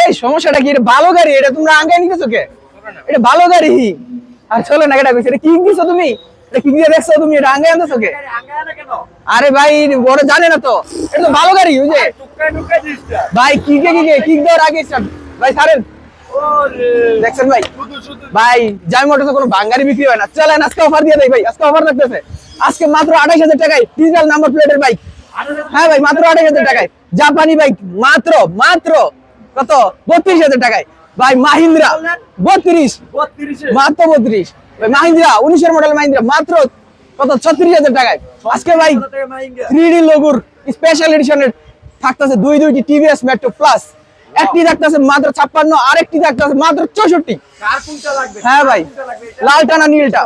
এই, সমস্যাটা কি? এটা ভালো গাড়ি? এটা তোমরা আঙ্গাই নিতেছো কে? এটা ভালো গাড়ি। আর চলো না, এটা এটা কি দিছো তুমি? এটা কি দিয়ে দেখছ তুমি? এটা আঙ্গাই আনতেছো কে? আরে ভাই, বড় জানে না তো। এটা তো ভালো গাড়ি বুঝে ভাই, কি কে কি কে? কিক দেওয়ার আগে। ভাই, ছাড়েন। দেখছেন ভাই? ভাই জামি মোটরসে কোনো বাঙ্গারি বিক্রি হয় না। চলেন, আজকে অফার দিয়ে দেয় ভাই। আজকে অফার রাখতেছে আজকে মাত্র আঠাইশ হাজার টাকায় ডিজিটাল নাম্বার প্লেটের বাইক হ্যাঁ ভাই, মাত্র আঠাইশ হাজার টাকায়। জাপানি বাইক মাত্র মাত্র কত? বত্রিশ হাজার টাকায়। ভাই মাহিন্দ্রা বত্রিশ মাত্র বত্রিশ। মাহিন্দ্রা উনিশের মডেল মাহিন্দ্রা মাত্র কত? ছত্রিশ হাজার টাকায়। আজকে ভাই থ্রি ডি লোগুর স্পেশাল এডিশনের থাকতেছে দুই দুইটি টিভিএস মেট্রো প্লাস একটি থাকতেছে মাত্র ছাপ্পান্ন আরেকটি থাকতেছে মাত্র চৌষট্টি। হ্যাঁ ভাই লালটা না নীলটা?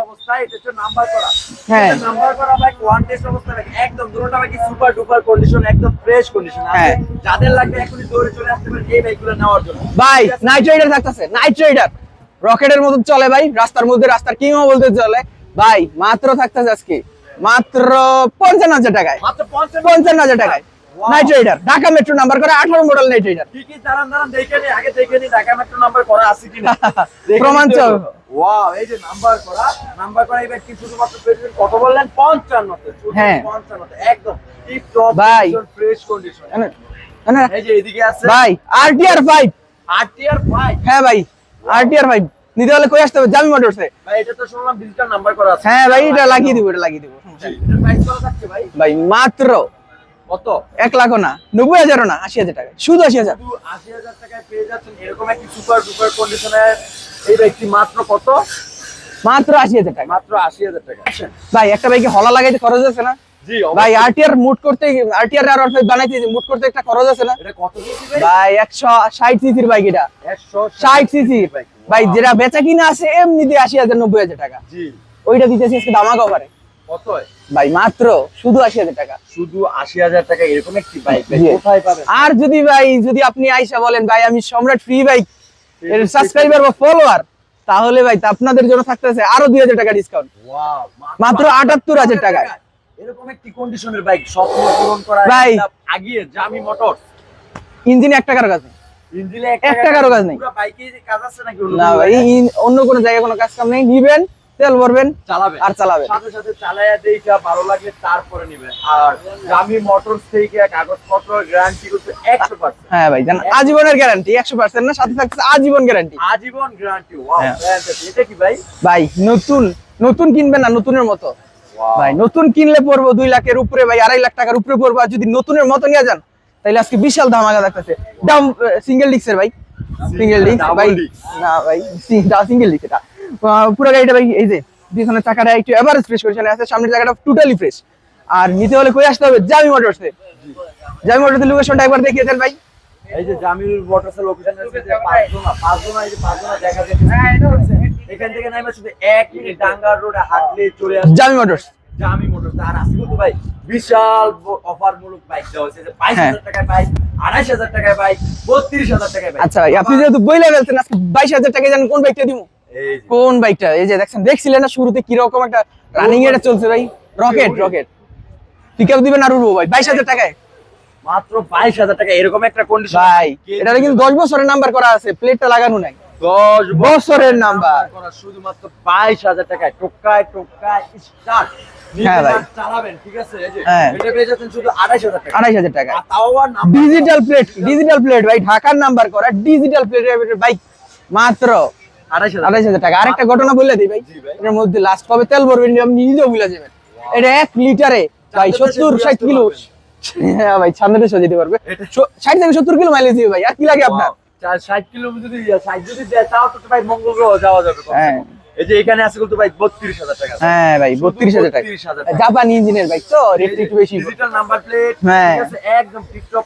হ্যাঁ। হ্যাঁ। যাদের লাগবে এখনই চলে আসতে পারেন নেওয়ার জন্য। ভাই নাইট রাইডার থাকতেছে নাইট রাইডার রকেটের মতো চলে ভাই রাস্তার মধ্যে রাস্তার কিংও বলতে চলে। ভাই মাত্র থাকতেছে আজকে মাত্র পঞ্চান্ন হাজার টাকায়। মাত্র পঞ্চান্ন হাজার টাকায়. Knight Rider Dhaka metro number করে আঠারো মডেল নাইট রাইডার ঠিকই দাঁড়ান দাঁড়ান দেখে নি আগে দেখে নি ঢাকা মেট্রো নাম্বার করা আছে কিনা। প্রমাণ চাও। ওয়াও এই যে নাম্বার করা নাম্বার করা এই ব্যক্তি শুধুমাত্র প্রেসিডেন্ট কত বললেন? 55 তে হ্যাঁ। 55 তে একদম টিপ টপ ভাই। ফ্রেশ কন্ডিশন এই যে এদিকে আছে। ভাই আরটিআর ফাইভ আরটিআর 5 হ্যাঁ ভাই আরটিআর ফাইভ নিতে হলে কই আসতে হবে? জামি মোটরসে ভাই এটা তো শুনলাম ডিজিটাল নাম্বার করা আছে। হ্যাঁ ভাই এটা লাগিয়ে দিব এটা লাগিয়ে দিব। প্রাইস কত থাকছে ভাই? ভাই মাত্র কত? এক লাখও না নব্বই হাজারও না আশি হাজার টাকা শুধু আশি হাজার। শুধু 80000 টাকায় পেয়ে যাচ্ছেন এরকম একটি সুপার কন্ডিশনের এই ব্যক্তি মাত্র কত? মাত্র আশি হাজার টাকা। মাত্র 80000 টাকা। ভাই একটা বাইকে হলা লাগাইতে খরচ আছে না? জি ভাই আরটিআর মুট করতে আরটিআর আর বানাইতে মুট করতে একটা খরচ আছে না? এটা কত দিয়েছি ভাই একশো ষাট সিসির বাইক এটা। 160 ষাট সিসি ভাই যেটা বেচা কিনা আছে এমনিতে আশি হাজার নব্বই হাজার টাকা। জি। ওইটা দিতেছি আজকে দামা কভারে ভাই মাত্র শুধু আশি হাজার টাকা। শুধু আশি হাজার টাকা এরকম একটি বাইক কোথায় পাবেন? আর যদি ভাই যদি আপনি আইসা বলেন ভাই আমি সম্রাট ফ্রি বাইক এর সাবস্ক্রাইবার বা ফলোয়ার তাহলে ভাই আপনাদের জন্য থাকতেছে আরও দুই হাজার টাকা ডিসকাউন্ট মাত্র 78,000 টাকায়। এরকম একটি কন্ডিশনের বাইক স্বপ্ন পূরণ করা ভাই। আগিয়ে জামি মোটর ইঞ্জিনে এক টাকার কাজ নেই। ইঞ্জিনে এক টাকারও কাজ নেই। বাইকে কাজ আছে নাকি না ভাই অন্য কোনো জায়গায় কোনো কাজ কাম নেই। নিবেন তেল ভরবেন চালাবেন। আর চালাবেন। সাথে সাথে চালায়া দেখা ভালো লাগলে তারপরে নিবেন। আর জামি মোটরস থেকে কাগজপত্র গ্যারান্টি করতে একশো পার্সেন্ট হ্যাঁ ভাই জান আজীবনের গ্যারান্টি একশো পার্সেন্ট না সাথে থাকছে আজীবন গ্যারান্টি আজীবন গ্যারান্টি ওয়াও। এটা কি ভাই? ভাই নতুন নতুন কিনবেন না নতুনের মতো। ভাই নতুন কিনলে পড়ব দুই লাখের উপরে ভাই আড়াই লাখ টাকার উপরে পড়ব। আর যদি নতুনের মতো নিয়ে যান তাহলে আজকে বিশাল ধামাকা দেখতেছে। দাম সিঙ্গেল ডিক্সের ভাই। সিঙ্গেল ডিক্স ভাই। না ভাই সিঙ্গেল ডিক্স এটা। আহ, পুরো গাড়িটা ভাই এই যে পিছনের চাকাটা একটু এভারেজ ফ্রেশ করেছে আছে সামনের চাকাটা টোটালি ফ্রেশ আর নিতে হলে কই আসতে হবে? জামি মোটরসে জামি মোটরসের লোকেশনটা একবার দেখিয়ে দেন ভাই। এই যে জামিল মোটরসের লোকেশন আছে যে পাঁচজনা পাঁচজনা এই যে পাঁচজনা দেখা যাচ্ছে। এখান থেকে শুধু এক মিনিট ডাঙ্গার রোডে হাঁটলে চলে আসবে জামি মোটরস জামি মোটরস আর আসি কিন্তু ভাই বিশাল অফার মূলক বাইক দেওয়া হয়েছে। যে বাইশ হ্যাঁ। হাজার টাকায় বাইক আড়াইশ হাজার টাকায় বাইক বত্রিশ হাজার টাকায় বাইক আচ্ছা ভাই আপনি যেহেতু বইলে ফেলছেন আজকে বাইশ হাজার টাকা জানেন কোন বাইকটা দিব কোন বাইকটা? এই যে দেখছেন দেখছিলেন না শুরুতে কীরকম একটা রানিং এটা চলছে ভাই? রকেট রকেট পিকআপ দিবেন আর উড়বো ভাই বাইশ হাজার টাকায়। মাত্র বাইশ হাজার টাকা এরকম একটা কন্ডিশন ভাই এটা কিন্তু দশ বছরের নাম্বার করা আছে প্লেটটা লাগানো নাই। দশ বছরের নাম্বার করা শুধুমাত্র বাইশ হাজার টাকায়। টোকায় টোকায় start digital plate digital plate ভাই ঢাকার নাম্বার করা ডিজিটাল প্লেটের বাইক। মাত্র আড়াইশ হাজার। টাকা। আরেকটা ঘটনা বললে দিই ভাই। এটার মধ্যে লাস্ট কবে তেল ভরবেন আপনি নিজেও ভুলে যাবেন। এটা এক লিটারে ভাই সত্তর ষাট কিলো। হ্যাঁ ভাই সামনে দেশে যেতে পারবে। ষাট থেকে সত্তর কিলো মাইলেজ দিবে ভাই। আর কি লাগে আপনার? ষাট কিলোমিটার যদি ষাট যদি দেয় তাও তো ভাই মঙ্গল গ্রহ যাওয়া যাবে। হ্যাঁ। এই যে এখানে আছে কিন্তু ভাই বত্রিশ হাজার টাকা। হ্যাঁ ভাই শুধু বত্রিশ হাজার টাকা। 32,000 টাকা। জাপানি ইঞ্জিনের বাইক তো রেট একটু বেশি। Digital number plate. ঠিক আছে? একদম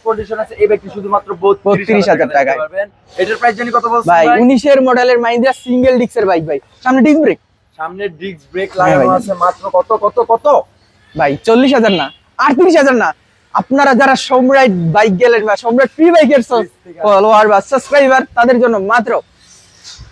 কন্ডিশন আছে। এই ব্যক্তি শুধুমাত্র 32,000 32000 টাকা পাবেন। এটার প্রাইস জানি কত বলছেন ভাই ভাই? উনিশের মডেলের মাইন্দ্রা সিঙ্গেল ডিক্সের বাইক ভাই। সামনে ডিস্ক ব্রেক সামনে ডিস্ক ব্রেক হ্যাঁ লাগানো আছে। মাত্র কত কত কত? ভাই চল্লিশ হাজার না আটত্রিশ হাজার না। আপনারা যারা সম্রাট বাইক গেলেন বা সম্রাট ফ্রি বাইকের ফলোয়ার বা সাবস্ক্রাইবার তাদের জন্য মাত্র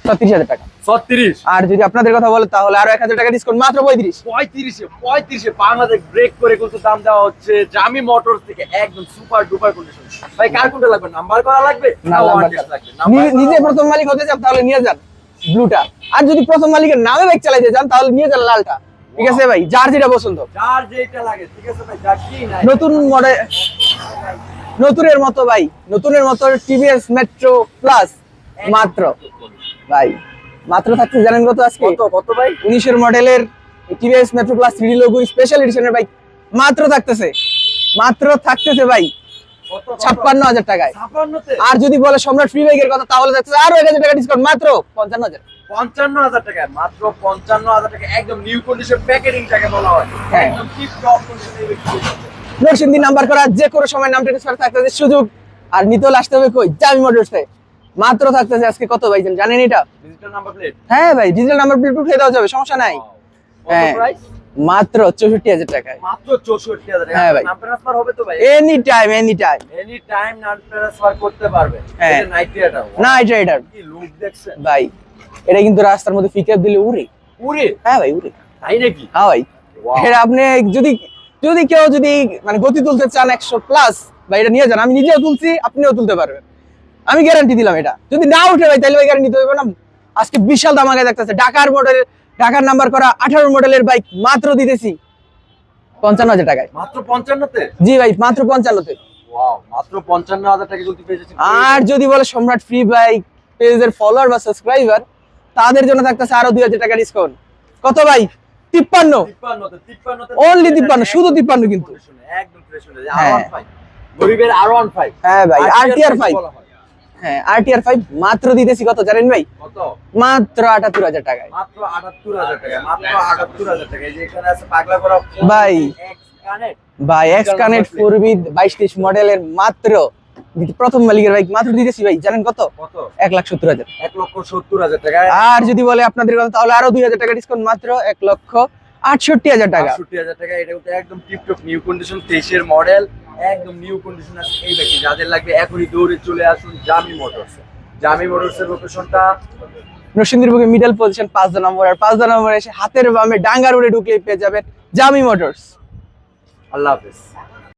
ছত্রিশ হাজার টাকা। ছত্রিশ? আর যদি আপনাদের কথা বলে তাহলে আরও এক হাজার টাকা ডিসকাউন্ট মাত্র পঁয়ত্রিশ। পঁয়ত্রিশে পঁয়ত্রিশে বাংলাদেশ ব্রেক করে কিন্তু দাম দেওয়া হচ্ছে জামি মোটরস থেকে একদম সুপার ডুপার কন্ডিশন ভাই কার কোনটা লাগবে? নাম্বার করা লাগবে? না, না নাম্বার ওয়ান লাগবে? নি- নাম্বার নিজে প্রথম মালিক হতে চান তাহলে নিয়ে যান ব্লুটা। আর যদি প্রথম মালিকের নামে বাইক চালাইতে চান তাহলে নিয়ে যান লালটা। ঠিক আছে ভাই যার যেটা পছন্দ। যার যেটা লাগে ঠিক আছে ভাই যার কি নাই। নতুন মডেল নতুনের মতো ভাই নতুনের মতো টিভিএস মেট্রো প্লাস মাত্র। ভাই মাত্র থাকছে জানেন কত আজকে? কত কত ভাই? উনিশের মডেলের TVS metro plus logo special এডিশনের bike মাত্র থাকতেছে। মাত্র থাকতেছে ভাই ছাপ্পান্ন হাজার টাকায়। আর যদি বলে সম্রাট ফ্রি বাইকের কথা তাহলে থাকতেছে আরও এক হাজার টাকা ডিসকাউন্ট মাত্র পঞ্চান্ন হাজার। পঞ্চান্ন হাজার টাকা মাত্র পঞ্চান্ন হাজার টাকা একদম নিউ কন্ডিশন প্যাকেটিং টাকা বলা হয়। হ্যাঁ। একদম টিপ টপ কন্ডিশনে নাম্বার করা যে কোনো সময় নাম ট্রান্সফার থাকতেছে সুযোগ। আর নিতে আসতে হবে কই? জামি মোটরসে মাত্র থাকতেছে আজকে কত ভাই জানেন এটা? ডিজিটাল নাম্বার প্লেট হ্যাঁ ভাই ডিজিটাল নাম্বার প্লেট উঠিয়ে দেওয়া যাবে সমস্যা নাই। হ্যাঁ। মাত্র চৌষট্টি হাজার টাকায়। মাত্র চৌষট্টি হাজার হ্যাঁ ভাই। ট্রান্সফার হবে তো ভাই? Any time any time any time নাম ট্রান্সফার করতে পারবে হ্যাঁ। নাইট এটা কি লুক দেখছেন? ভাই এটা কিন্তু রাস্তার মধ্যে পিকআপ দিলে উড়ে। পুরে হ্যাঁ ভাই উড়ে। তাই নাকি? হ্যাঁ ভাই। এটা আপনি যদি যদি কেউ যদি মানে গতি তুলতে চান একশো প্লাস বা এটা নিয়ে যান। আমি নিজেও তুলছি আপনিও তুলতে পারবেন। আমি গ্যারান্টি দিলাম এটা। যদি না উঠে ভাই তাহলে ভাই গ্যারান্টি দিতে না। আজকে বিশাল দামাকে দেখতেছে। ঢাকার মডেল ঢাকার নাম্বার করা আঠারো মডেলের বাইক মাত্র দিতেছি পঞ্চান্ন হাজার টাকায়। মাত্র পঞ্চান্নতে? জি ভাই মাত্র পঞ্চান্নতে। আর যদি বলে সম্রাট ফ্রি বাইক পেজের ফলোয়ার বা সাবস্ক্রাইবার তাদের জন্য থাকতেছে আরও দুই হাজার টাকা ডিসকাউন্ট কত ভাই? তিপ্পান্ন। Only 53, শুধু 53 কিন্তু। হয়ে। হ্যাঁ। আর গরিবের আর ফাইভ হ্যাঁ আরটিআর ফাইভ বলা আরটিআর ফাইভ মাত্র দিতেছি কত জানেন ভাই? কত? মাত্র আটাত্তর হাজার টাকায়। মাত্র আটাত্তর হাজার টাকা মাত্র আটাত্তর হাজার টাকা এই যে এখানে আছে পাগলা করা ভাই। ভাই এক্স কানেক্ট ফোর বি বাইশ তেইশ মডেলের মাত্র প্রথম মালিকের বাইক মাত্র দিতেছি ভাই জানেন কত? কত? এক লাখ সত্তর হাজার। এক লক্ষ সত্তর হাজার টাকা আর যদি বলে আপনাদের কথা তাহলে আরও দুই হাজার টাকা ডিসকাউন্ট মাত্র এক লক্ষ আটষট্টি হাজার টাকা। আটষট্টি হাজার টাকা এটা কিন্তু একদম টিপটপ নিউ কন্ডিশন তেইশের মডেল একদম নিউ কন্ডিশন আছে এই ব্যাগটি। যাদের লাগবে এখনই দৌড়ে চলে আসুন জামি মোটরস জামি মোটরস এর লোকেশনটা নরসিংদীর বুকে মিডল পজিশন পাঁচ নম্বর আর পাঁচ নম্বর এসে হাতের বামে ডাঙ্গা রোডে ঢুকলেই পেয়ে যাবেন জামি মোটরস আল্লাহ হাফেজ।